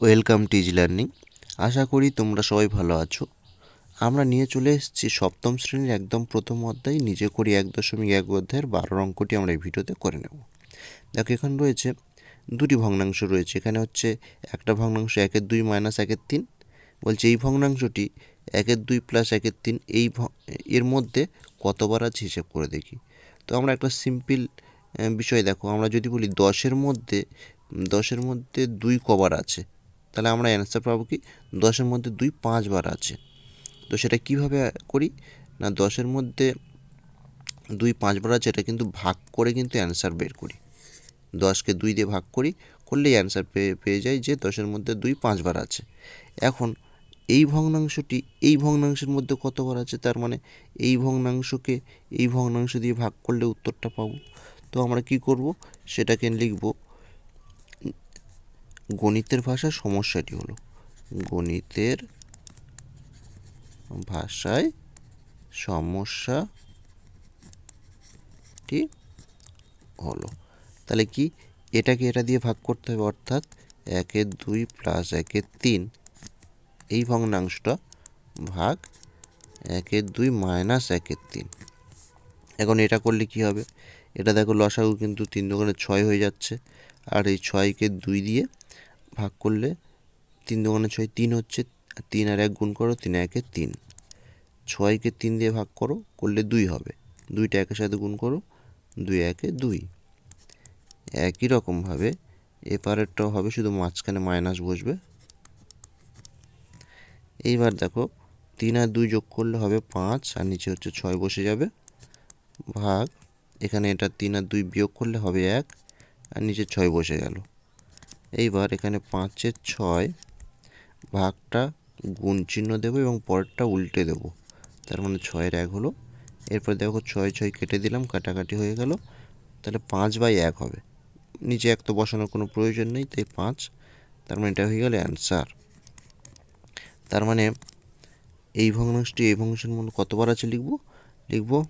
Welcome টিজ learning. আশা করি তোমরা সবাই ভালো আছো। আমরা নিয়ে চলে এসেছি সপ্তম শ্রেণির একদম প্রথম অধ্যায়, নিজে করি এক দশমিক এক অধ্যায়ের বারো অঙ্কটি আমরা এই ভিডিওতে করে নেব। দেখো, এখানে রয়েছে দুটি ভগ্নাংশ রয়েছে। এখানে হচ্ছে একটা ভগ্নাংশ একের দুই মাইনাস একের তিন। বলছে এই ভগ্নাংশটি একের দুই প্লাস একের তিন, এই এর মধ্যে কতবার আছে হিসেব করে দেখি। তো আমরা একটা সিম্পল বিষয় দেখো। আমরা যদি বলি দশের মধ্যে দশের মধ্যে দুই কবার আছে। তাহলে আমরা অ্যান্সার পাবো কি, দশের মধ্যে দুই পাঁচবার আছে। তো সেটা কীভাবে করি? না, দশের মধ্যে দুই পাঁচবার আছে, এটা কিন্তু ভাগ করে কিন্তু অ্যান্সার বের করি। দশকে দুই দিয়ে ভাগ করি, করলেই অ্যান্সার পেয়ে পেয়ে যাই যে দশের মধ্যে দুই পাঁচবার আছে। এখন এই ভগ্নাংশটি, এই ভগ্নাংশের মধ্যে কতবার আছে? তার মানে এই ভগ্নাংশকে এই ভগ্নাংশ দিয়ে ভাগ করলে উত্তরটা পাবো। তো আমরা কি করব? সেটাকে লিখব গণিতের ভাষায় সমস্যাটি হলো। গণিতের ভাষায় সমস্যাটি হলো। তাহলে কি এটাকে এটা দিয়ে ভাগ করতে হবে অর্থাৎ একের দুই প্লাস একের তিন। এই ভগ্নাংশটা ভাগ একের দুই মাইনাস একের তিন। এখন এটা করলে কি হবে? এটা দেখো লসাগু কিন্তু তিন দোকানে ছয় হয়ে যাচ্ছে। আর এই ছয়কে দুই দিয়ে ভাগ করলে তিন দোকানে ছয় তিন হচ্ছে তিন আর এক গুণ করো, তিন একে তিন। ছয়কে তিন দিয়ে ভাগ করো, করলে দুই হবে। দুইটা একের সাথে গুণ করো, দুই একে দুই। একই রকমভাবে এপারেরটাও হবে, শুধু মাঝখানে মাইনাস বসবে। এইবার দেখো, তিন আর দুই যোগ করলে হবে পাঁচ, আর নিচে হচ্ছে ছয় বসে যাবে। ভাগ, এখানে এটা তিন আর দুই বিয়োগ করলে হবে এক, আর নিচে ছয় বসে গেল। এইবার এখানে পাঁচের ছয় ভাগটা গুণ চিহ্ন দেবো এবং পরেরটা উল্টে দেবো। তার মানে ছয়ের এক হলো। এরপর দেখো ছয় ছয় কেটে দিলাম, কাটাকাটি হয়ে গেল। তাহলে পাঁচ বাই এক হবে। নিচে এক তো বসানোর কোনো প্রয়োজন নেই, তাই পাঁচ। তার মানে এটা হয়ে গেল অ্যান্সার। তার মানে এই ভগ্নাংশটি এই ভগ্নাংশের মূল্য কতবার আছে লিখব? লিখব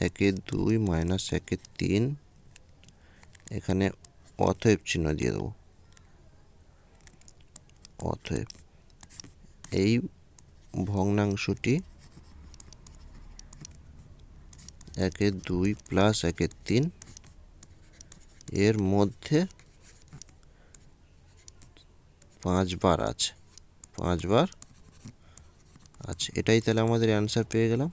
একে দুই মাইনাস একে তিন। এখানে অতএব চিহ্ন দিয়ে দেবো। অতএব এই ভগ্নাংশটি একের দুই প্লাস একের তিন। এর মধ্যে পাঁচবার আছে। পাঁচবার আছে। এটাই তাহলে আমাদের অ্যান্সার পেয়ে গেলাম।